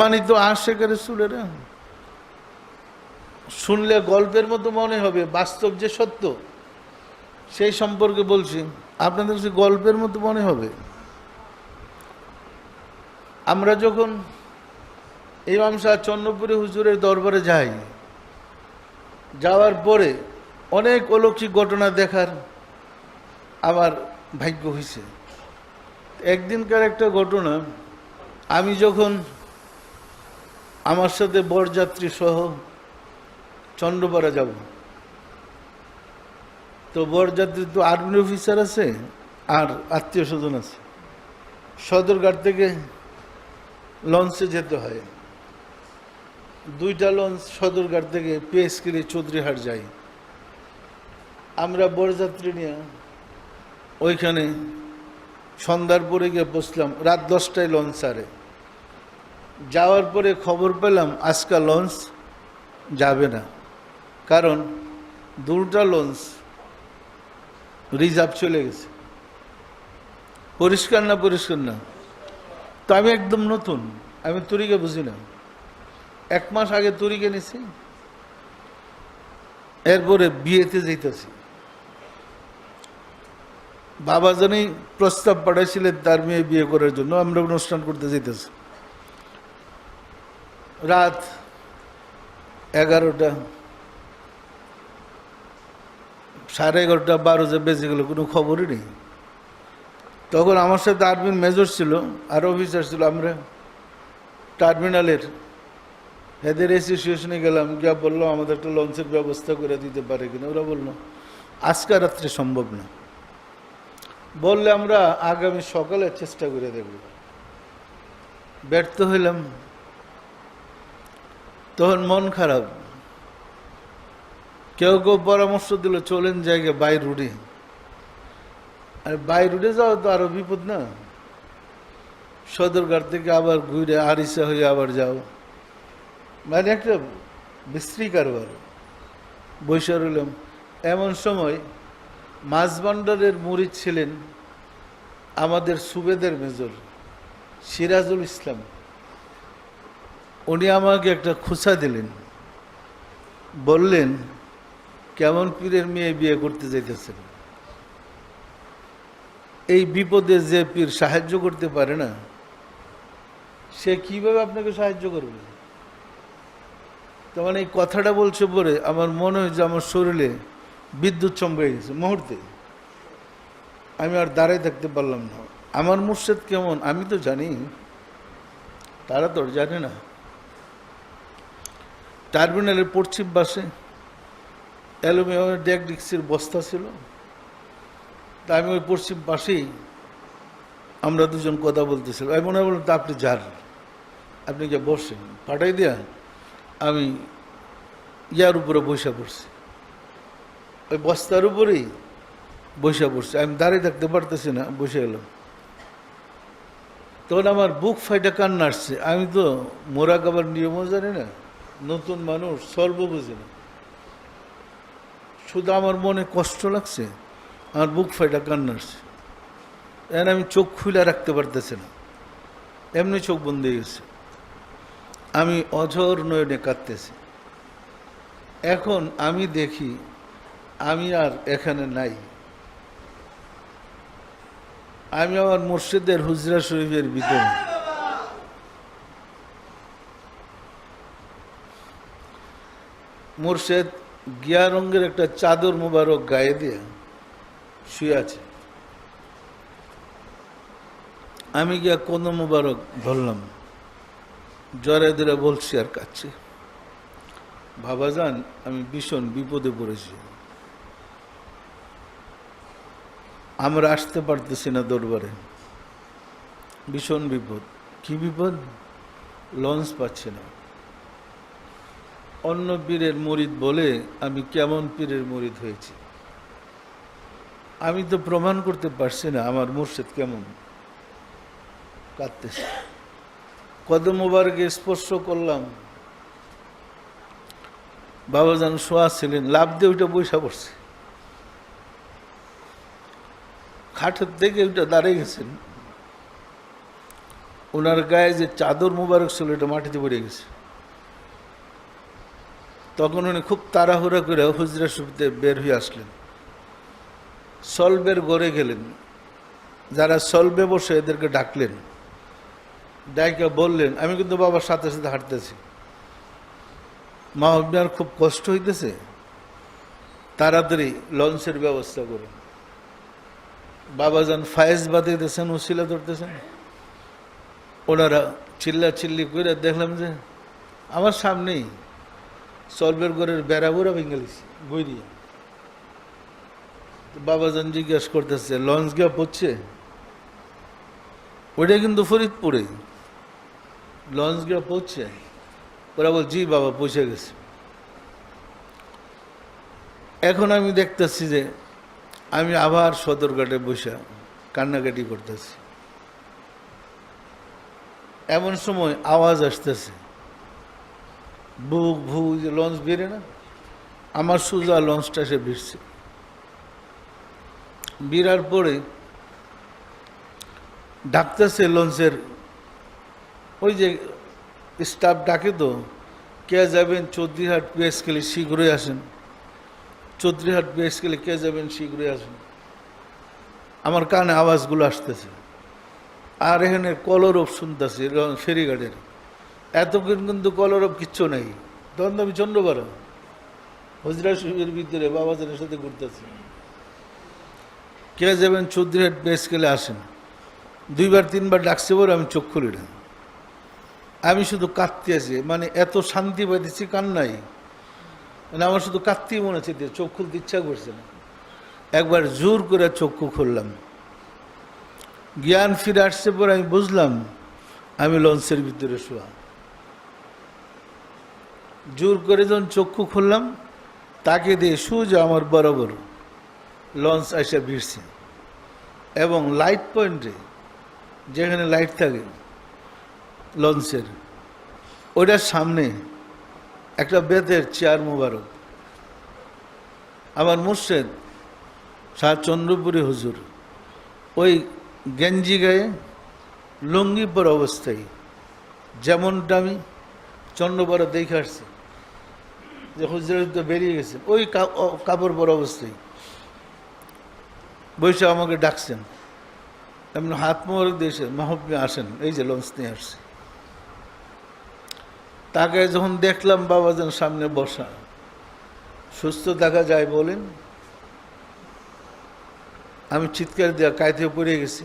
সম্মানিত আশেখারে সুলেরা শুনলে গল্পের মতো মনে হবে, বাস্তব যে সত্য, সেই সম্পর্কে বলছি, আপনাদের কাছে গল্পের মতো মনে হবে। আমরা যখন ইমাম শাহ চন্দ্রপুরী হুজুরের দরবারে যাই, যাওয়ার পরে অনেক অলৌকিক ঘটনা দেখার আমার ভাগ্য হয়েছে। একদিনকার একটা ঘটনা, আমি যখন আমার সাথে বরযাত্রী সহ চন্দ্রপাড়া যাব। তো বরযাত্রী তো আর্মি অফিসার আছে আর আত্মীয় স্বজন আছে। সদরঘাট থেকে লঞ্চে যেতে হয়। দুইটা লঞ্চ সদরঘাট থেকে পিএসকিলি চৌধুরীহাট যাই আমরা বরযাত্রী নিয়ে ওইখানে সন্ধ্যার পরে গিয়ে বসলাম। রাত দশটায় লঞ্চ ছাড়ে যাওয়ার পরে খবর পেলাম আজকা লঞ্চ যাবে না। কারণ দুটা লঞ্চ রিজার্ভ চলে গেছে। পরিষ্কার না পরিষ্কার না তো আমি একদম নতুন, আমি তুরিকে বুঝি না। এক মাস আগে তুরিকে নিছি, এরপরে বিয়েতে যেতেছি বাবা জানি প্রস্তাব পাঠাইছিলেন তার মেয়ে বিয়ে করার জন্য, আমরা অনুষ্ঠান করতে যেতেছি রাত এগারোটা, সাড়ে এগারোটা বারো যে বেজে গেল, কোনো খবরই নেই। তখন আমার সাথে আর্মির মেজর ছিল, আর অফিসার ছিল আমরা। টার্মিনালের এদের অ্যাসোসিয়েশনে গেলাম, গিয়া বলল, আমাদের একটা লঞ্চের ব্যবস্থা করে দিতে পারে কিনা? ওরা বলল, আজকে রাত্রে সম্ভব না। বললে আমরা আগামী সকালে চেষ্টা করে দেখব। ব্যর্থ হইলাম। তখন মন খারাপ। কেউ কেউ পরামর্শ দিল, চলেন জায়গা বাই রুটে। আর বাই রুটে যাও তো আরও বিপদ না। সদরঘাট থেকে আবার ঘুরে আরিসা হয়ে আবার যাও। মানে একটা বিশ্রী কারবার। বৈশা রইলাম। এমন সময় মাঝবান্ডারের মুরিদ ছিলেন আমাদের সুবেদের মেজর, সিরাজুল ইসলাম। উনি আমাকে একটা খুসা দিলেন। বললেন, কেমন পীরের মেয়ে বিয়ে করতে যাইতেছেন? এই বিপদে যে পীর সাহায্য করতে পারে না, সে কীভাবে আপনাকে সাহায্য করবে? তখন এই কথাটা বলছে পরে আমার মনে হয় যে আমার শরীরে বিদ্যুৎ চমকে গেছে মুহূর্তে। আমি আর দাঁড়ায় থাকতে পারলাম না। আমার মুর্শেদ কেমন আমি তো জানি, তারা তো জানে না। টার্মিনালের পশ্চিম পাশে অ্যালুমিনিয়ামের ডেক ডিক্সির বস্তা ছিল। তা আমি ওই পশ্চিম পাশেই আমরা দুজন কথা বলতেছিলাম। আমি মনে বললাম তা আপনি যান। আপনি গিয়ে বসেন। পাঠাই দিয়া আমি ইয়ার উপরে বসে পড়ছি। ওই বস্তার উপরেই বসে পড়ছি। আমি দাঁড়িয়ে থাকতে পারতেছি না, বসে গেলাম তখন আমার বুক ফাইটা কান্না আসছে। আমি তো মোরা কাবার নিয়মও জানি না। নতুন মানুষ সর্ব বুঝি না শুধু আমার মনে কষ্ট লাগছে আমার বুক ফাইটা কান্না আসছে। এখন আমি চোখ খুলে রাখতে পারতেছি না। এমনি চোখ বন্ধ হয়ে গেছে। আমি অঝর নয়নে কাঁদতেছি। এখন আমি দেখি, আমি আর এখানে নাই। আমি আমার মুর্শিদের হুজরা শরীফের ভিতরে। মুর্শেদ গিয়া রঙের একটা চাদর মুবারক গায়ে দিয়ে শুয়ে আছে। আমি গিয়া কোন মুবারক ধরলাম জ্বরে ধরে বলছি, আর কাছে বাবা যান আমি ভীষণ বিপদে পড়েছি। আমরা আসতে পারতেছি না দরবারে। ভীষণ বিপদ। কি বিপদ? লঞ্চ পাচ্ছে না। অন্য পীরের মরিদ বলে আমি কেমন পীরের মরিদ হয়েছি। আমি তো প্রমাণ করতে পারছি না আমার মুর্শিদ কেমন। কাঁদতেছে। কদম মোবারকে স্পর্শ করলাম। বাবাজান শোয়া ছিলেন, লাভ দিয়ে ওইটা বৈশা পড়ছে। খাটের থেকে ওইটা দাঁড়িয়ে গেছেন। ওনার গায়ে যে চাদর মুবারক ছিল, এটা মাটিতে পড়ে গেছে। তখন উনি খুব তাড়াহুড়া করে হুজরা সুবিতে বের হয়ে আসলেন। সলবের গড়ে গেলেন। যারা সলবে বসে এদেরকে ডাকলেন। ডাইকা বললেন, আমি কিন্তু বাবার সাথে সাথে হাঁটতেছি। মা খুব কষ্ট হইতেছে। তাড়াতাড়ি লঞ্চের ব্যবস্থা করুন। বাবাজান ফায়েজ বাঁধিতেছেন উশিলা ধরতেছেন, ওনারা চিল্লা চিল্লি করে দেখলাম যে, আমার সামনেই সলবের ঘরের বেড়া বুড়া ভেঙে গেছি দিয়ে। বাবাজান জিজ্ঞেস করতেছে লঞ্চ গিয়া পড়ছে ওইটা কিন্তু ফরিদপুরে। লঞ্চ গিয়া পড়ছে ওরা বল, জি বাবা, পৌঁছে গেছে। এখন আমি দেখতেছি যে আমি আবার সদরঘাটে বসে কান্নাকাটি করতেছি। এমন সময় আওয়াজ আসতেছে। বুক ভু লঞ্চ বেরে না? আমার সোজা লঞ্চটা সে ভিড়ছে বিরার পরে ডাকতেছে লঞ্চের ওই যে স্টাফ ডাকে তো, কে যাবেন? চৌধুরীহাট পিএস গেলে শীঘ্রই আসেন। চৌধুরীহাট পিএস গেলে কে যাবেন? শীঘ্রই আসেন। আমার কানে আওয়াজগুলো আসতেছে। আর এখানে কলরব শুনতেছি ফেরিঘাটের। এতক্ষণ কিন্তু কলরব কিচ্ছু নেই। তখন তো আমি চন্দ্রপাড়া হজরা শরীফের ভিতরে বাবাজানের সাথে ঘুরতেছি। কে যাবেন চৌধুরীহাট বেস গেলে আসেন, দুইবার তিনবার ডাকছে বলে আমি চোখ খুলি না। আমি শুধু কাঁদতে আছি মানে এত শান্তি পাইতেছি কান্নাই মানে আমার শুধু কাঁদতেই মনে হচ্ছে চোখ খুলতে ইচ্ছা করছে না। একবার জোর করে চক্ষু খুললাম। জ্ঞান ফিরে আসছে পরে আমি বুঝলাম, আমি লঞ্চের ভিতরে শোয়া। জোর করে যখন চক্ষু খুললাম, তাকে দিয়ে সুজ আমার বরাবর লঞ্চ এসে ভিড়ছে। এবং লাইট পয়েন্টে যেখানে লাইট থাকে, লঞ্চের, ওইটার সামনে একটা বেতের চেয়ার মোবারক। আমার মুর্শেদ শাহ চন্দ্রপুরী হুজুর, ওই গেঞ্জি গায়ে লুঙ্গি পর অবস্থায়, যেমনটা আমি চন্দ্রপাড়া দেখে আসছি। যে হুজুরের তো বেরিয়ে গেছে। ওই কাপড় পর অবস্থায়। বসে আমাকে ডাকছেন। এমন হাত মোবারক দিয়েছে মাহবি আসেন। এই যে লঞ্চ নিয়ে আসছে। তাকে যখন দেখলাম বাবা যেন সামনে বসা। সুস্থ দেখা যায় বলেন। আমি চিৎকার দেওয়া কায়তে পড়ে গেছি।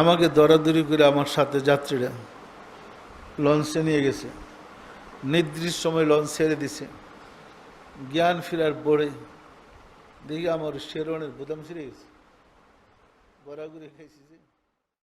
আমাকে দরাদরি করে আমার সাথে যাত্রীরা লঞ্চে নিয়ে গেছে। নির্দিষ্ট সময় লঞ্চ ছেড়ে দিছে। জ্ঞান ফেরার পরে দেখি আমার শেরওয়ানের বোতাম ছিঁড়ে গেছে। বরাগুরি খাইছি যে।